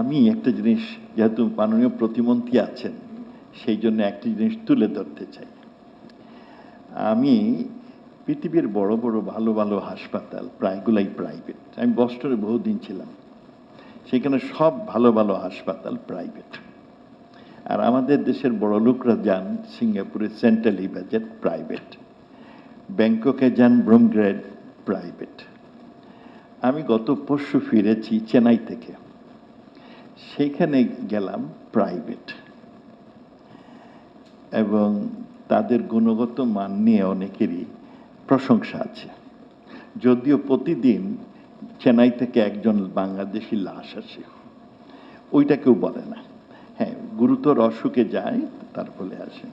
আমি একটা জিনিস, যেহেতু মাননীয় প্রতিমন্ত্রী আছেন, সেই জন্য একটা জিনিস তুলে ধরতে চাই। আমি পৃথিবীর বড় বড় ভালো ভালো হাসপাতাল, প্রায়গুলাই প্রাইভেট আমি বস্টরে বহুদিন ছিলাম। সেখানে সব ভালো ভালো হাসপাতাল প্রাইভেট আর আমাদের দেশের বড় লোকরা যান সিঙ্গাপুরে সেন্ট্রাল ইবাজেট প্রাইভেট ব্যাংককে যান ব্রুমগ্রেড প্রাইভেট আমি গত পরশু ফিরেছি চেন্নাই থেকে। সেইখানে গেলাম প্রাইভেট এবং তাদের গুণগত মান নিয়ে অনেকেরই প্রশংসা আছে। যদিও প্রতিদিন চেন্নাই থেকে একজন বাংলাদেশি লাশ আসে। ওইটা কেউ বলে না। হ্যাঁ গুরুতর অসুখে যায়, তার ফলে আসে।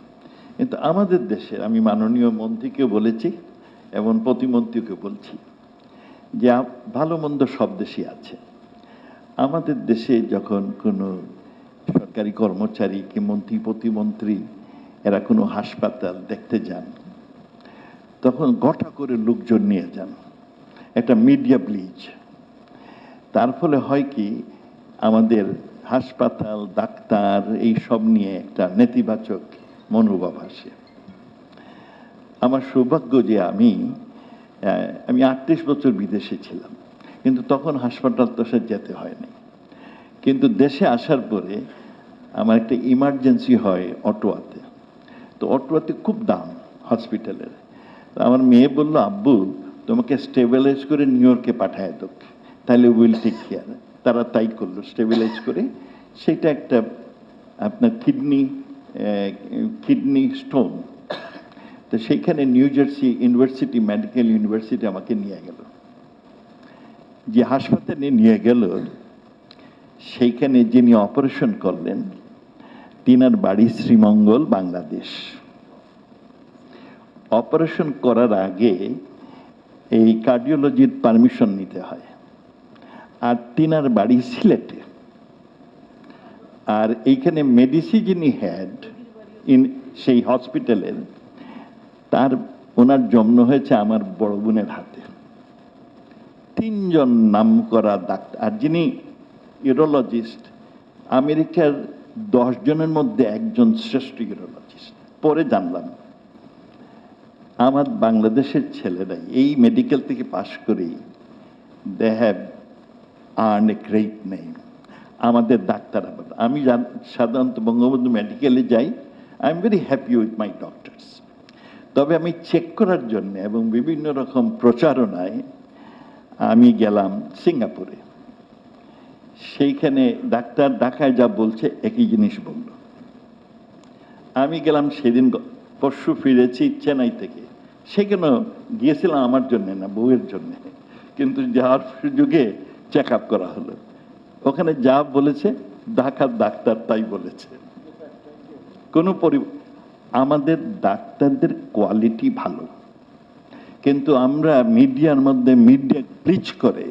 কিন্তু আমাদের দেশের, আমি মাননীয় মন্ত্রীকেও বলেছি এবং প্রতিমন্ত্রীকে বলছি যে ভালো মন্দ সব দেশই আছে। আমাদের দেশে যখন কোনো সরকারি কর্মচারী কি মন্ত্রী, প্রতিমন্ত্রী, এরা কোনো হাসপাতাল দেখতে যান, তখন গোটা করে লোকজন নিয়ে যান। একটা মিডিয়া ব্লিজ তার ফলে হয় কি, আমাদের হাসপাতাল, ডাক্তার, এই সব নিয়ে একটা নেতিবাচক মনোভাব আসে। আমার সৌভাগ্য যে আমি আমি আটত্রিশ বছর বিদেশে ছিলাম। কিন্তু তখন হাসপাতাল তো সে যেতে হয়নি। কিন্তু দেশে আসার পরে আমার একটা ইমার্জেন্সি হয় অটোয়াতে। তো অটোয়াতে খুব দাম হসপিটালের তো আমার মেয়ে বলল, আব্বু, তোমাকে স্টেবিলাইজ করে নিউ ইয়র্কে পাঠায় দোক তাহলে উইল টেক কেয়ার তারা তাই করল স্টেবিলাইজ করে। সেটা একটা আপনার কিডনি কিডনি স্টোন তো সেইখানে New Jersey university medical university আমাকে নিয়ে গেল। যে হাসপাতালে নিয়ে গেল, সেইখানে যিনি অপারেশন করলেন, তিনার বাড়ি শ্রীমঙ্গল, বাংলাদেশ। অপারেশন করার আগে এই কার্ডিওলজির পারমিশন নিতে হয়। আর তিনার বাড়ি সিলেটে। আর এইখানে মেডিসি যিনি হেড, ইন সেই হসপিটালের, তার ওনার জন্ম হয়েছে আমার বড় বোনের হাতে। তিনজন নাম করা ডাক্তার, আর যিনি ইউরোলজিস্ট আমেরিকার জনের মধ্যে একজন শ্রেষ্ঠ ইউরোলজিস্ট পরে জানলাম, আমার বাংলাদেশের ছেলেরাই এই মেডিকেল থেকে পাশ করেই they have earn a great name আমাদের ডাক্তার আবার, আমি সাধারণত বঙ্গবন্ধু মেডিকেলে যাই I am very happy with my doctors তবে আমি চেক করার জন্য এবং বিভিন্ন রকম প্রচারণায় আমি গেলাম সিঙ্গাপুরে। সেইখানে ডাক্তার ডাকায় যা বলছে একই জিনিস বলল। আমি গেলাম সেদিন পরশু ফিরেছি চেন্নাই থেকে। সেখানেও গিয়েছিলাম আমার জন্য না, বউয়ের জন্য। কিন্তু যাওয়ার সুযোগে চেক আপ করা হলো। ওখানে যা বলেছে, ঢাকার ডাক্তার তাই বলেছে। কোনো পরি আমাদের ডাক্তারদের কোয়ালিটি ভালো। কিন্তু আমরা মিডিয়ার মধ্যে মিডিয়া প্লিচ করে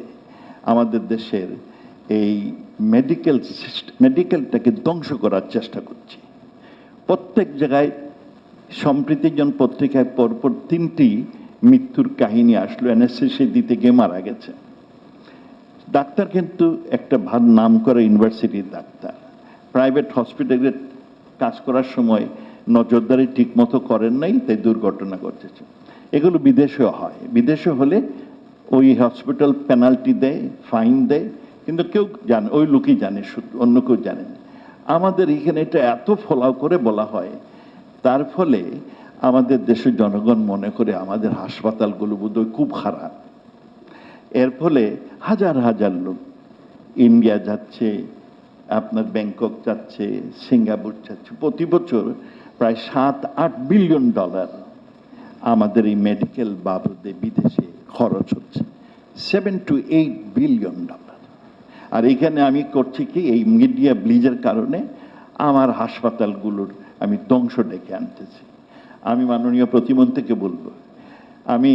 আমাদের দেশের এই মেডিকেল মেডিকেলটাকে ধ্বংস করার চেষ্টা করছি। প্রত্যেক জায়গায় সম্প্রীতিজন পত্রিকায় পরপর তিনটি মৃত্যুর কাহিনী আসলো এনএসএসি দিতে গিয়ে মারা গেছে। ডাক্তার কিন্তু একটা ভালো নাম করে ইউনিভার্সিটির ডাক্তার। প্রাইভেট হসপিটালে কাজ করার সময় নজরদারি ঠিক মতো করেন নাই, তাই দুর্ঘটনা ঘটেছে। এগুলো বিদেশেও হয়। বিদেশে হলে ওই হসপিটাল পেনাল্টি দেয় ফাইন দেয়, কিন্তু কেউ জানে, ওই লোকই জানে শুধু অন্য কেউ জানে আমাদের এখানে এটা এত ফলাও করে বলা হয়, তার ফলে আমাদের দেশের জনগণ মনে করে আমাদের হাসপাতালগুলো বোধহয় খুব খারাপ। এর ফলে হাজার হাজার লোক ইন্ডিয়া যাচ্ছে, আপনার ব্যাংকক যাচ্ছে, সিঙ্গাপুর যাচ্ছে। প্রতি বছর প্রায় সাত আট বিলিয়ন ডলার আমাদের এই মেডিকেল বাবদে বিদেশে খরচ হচ্ছে। Seven to eight billion dollar আর এখানে আমি করছি কি, এই মিডিয়া ব্লিজের কারণে আমার হাসপাতালগুলোর আমি ধ্বংস ডেকে আনতেছি। আমি মাননীয় প্রতিমন্ত্রীকে বলব, আমি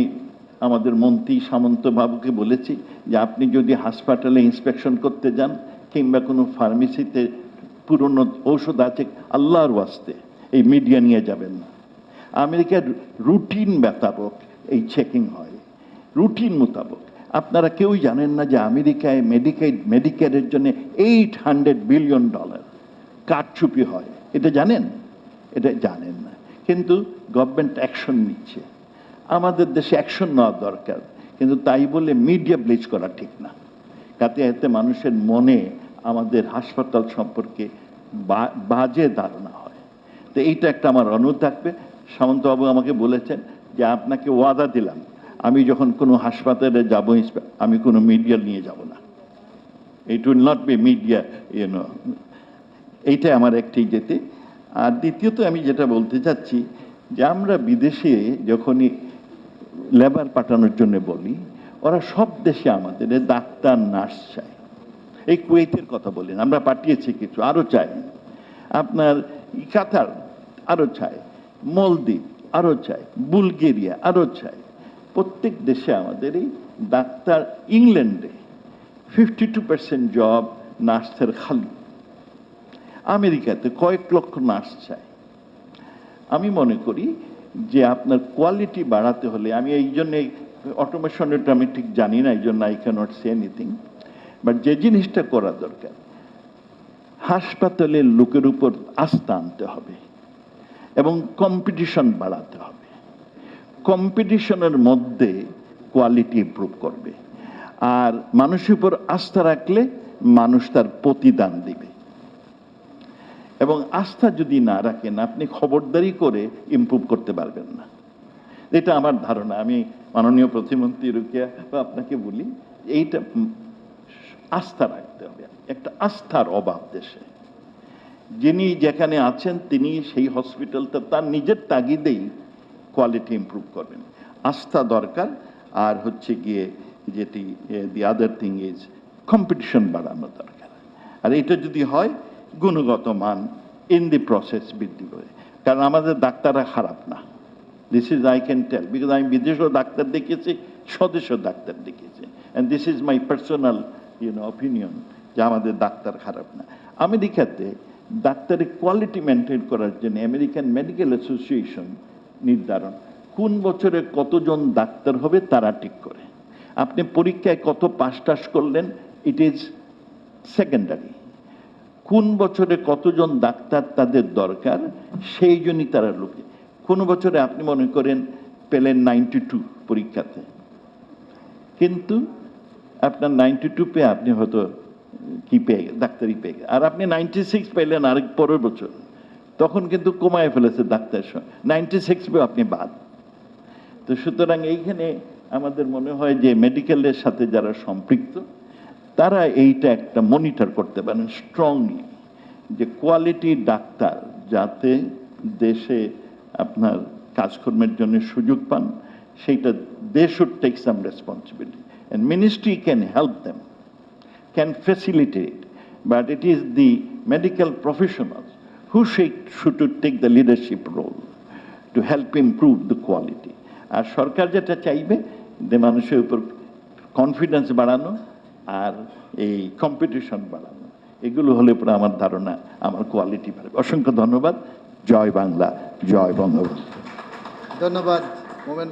আমাদের মন্ত্রী সামন্ত বাবুকে বলেছি যে আপনি যদি হাসপাতালে ইন্সপেকশন করতে যান কিংবা কোনো ফার্মেসিতে পুরনো ঔষধ আছে, আল্লাহর ওয়াস্তে এই মিডিয়া নিয়ে যাবেন না। আমেরিকার রুটিন মোতাবক এই চেকিং হয়। রুটিন মোতাবক। আপনারা কেউই জানেন না যে আমেরিকায় মেডিকেড মেডিকেয়ারের জন্য এইট হান্ড্রেড বিলিয়ন ডলার কারচুপি হয়। এটা জানেন? এটা জানেন না। কিন্তু গভর্নমেন্ট অ্যাকশন নিচ্ছে। আমাদের দেশে অ্যাকশন নেওয়া দরকার। কিন্তু তাই বলে মিডিয়া ব্লিচ করা ঠিক না। কাতে এতে মানুষের মনে আমাদের হাসপাতাল সম্পর্কে বাজে ধারণা হয়। তো এইটা একটা আমার অনুরোধ থাকবে সামন্তবাবু আমাকে বলেছেন যে আপনাকে ওয়াদা দিলাম। আমি যখন কোনো হাসপাতালে যাব আমি কোনো মিডিয়া নিয়ে যাব না। It will not be media you know এইটা আমার একটি যেতে। আর দ্বিতীয়ত আমি যেটা বলতে চাচ্ছি যে আমরা বিদেশে যখনই লেবার পাঠানোর জন্য বলি, ওরা সব দেশে আমাদের ডাক্তার, নার্স চায়। এই কুয়েতের কথা বলেন, আমরা পাঠিয়েছি কিছু, আরও চাই। আপনার কাতার, আরও চায় মলদ্বীপ, আরও চায় বুলগেরিয়া, আরও চায় প্রত্যেক দেশে আমাদের এই ডাক্তার ইংল্যান্ডে ফিফটি টু পার্সেন্ট জব নার্সের খালি। আমেরিকাতে কয়েক লক্ষ নার্স চায় আমি মনে করি যে আপনার কোয়ালিটি বাড়াতে হলে, আমি এই জন্যে অটোমেশনটা আমি ঠিক জানি না, এই জন্য I can't say anything but যে জিনিসটা করা দরকার, হাসপাতালের লোকের উপর আস্থা আনতে হবে। এবং কম্পিটিশন বাড়াতে হবে। কম্পিটিশনের মধ্যে কোয়ালিটি ইমপ্রুভ করবে। আর মানুষের উপর আস্থা রাখলে মানুষ তার প্রতিদান দিবে। এবং আস্থা যদি না রাখেন, আপনি খবরদারি করে ইমপ্রুভ করতে পারবেন না। এটা আমার ধারণা। আমি মাননীয় প্রতিমন্ত্রী রুকিয়া আপনাকে বলি, এইটা আস্থা রাখতে হবে। একটা আস্থার অভাব দেশে। যিনি যেখানে আছেন, তিনি সেই হসপিটালটা তার নিজের তাগিদেই কোয়ালিটি ইমপ্রুভ করবেন আস্থা দরকার, আর হচ্ছে গিয়ে যেটি the other thing is competition বাড়ানো দরকার। আর এটা যদি হয়, গুণগত মান ইন দি প্রসেস বৃদ্ধি করে। কারণ আমাদের ডাক্তাররা খারাপ না। This is I can tell because আমি বিদেশেও ডাক্তার দেখিয়েছি, স্বদেশেও ডাক্তার দেখিয়েছি। And this is my personal you know opinion যে আমাদের ডাক্তার খারাপ না। আমেরিকাতে ডাক্তারের কোয়ালিটি মেনটেন করার জন্য আমেরিকান মেডিকেল অ্যাসোসিয়েশন নির্ধারণ। কোন বছরে কতজন ডাক্তার হবে তারা ঠিক করে। আপনি পরীক্ষায় কত পাশ টাস করলেন ইট ইজ সেকেন্ডারি কোন বছরে কতজন ডাক্তার তাদের দরকার, সেই জন্যই তারা লোকে। কোন বছরে আপনি মনে করেন পেলেন নাইনটি টু পরীক্ষাতে। কিন্তু আপনার নাইনটি টু পেয়ে আপনি হয়তো কি পেয়ে গে- ডাক্তারি পেয়ে গেলেন। আর আপনি নাইনটি সিক্স পেলেন আরেক পরের বছর। তখন কিন্তু কমায় ফেলেছে ডাক্তার নাইনটি সিক্স পেয়ে আপনি বাদ। তো সুতরাং এইখানে আমাদের মনে হয় যে মেডিকেলের সাথে যারা সম্পৃক্ত, তারা এইটা একটা মনিটর করতে পারেন স্ট্রংলি যে কোয়ালিটি ডাক্তার যাতে দেশে আপনার কাজকর্মের জন্য সুযোগ পান, সেইটা they should take some responsibility and ministry can help them can facilitate, but it is the medical professionals who should, take the leadership role to help improve the quality. আর সরকার যেটা চাইবে যে মানুষের উপর কনফিডেন্স বাড়ানো আর এই কম্পিটিশন বাড়ানো এগুলো হলে পরে আমার ধারণা আমার কোয়ালিটি বাড়বে অসংখ্য ধন্যবাদ জয় বাংলা জয় বঙ্গবন্ধু ধন্যবাদ মোমেন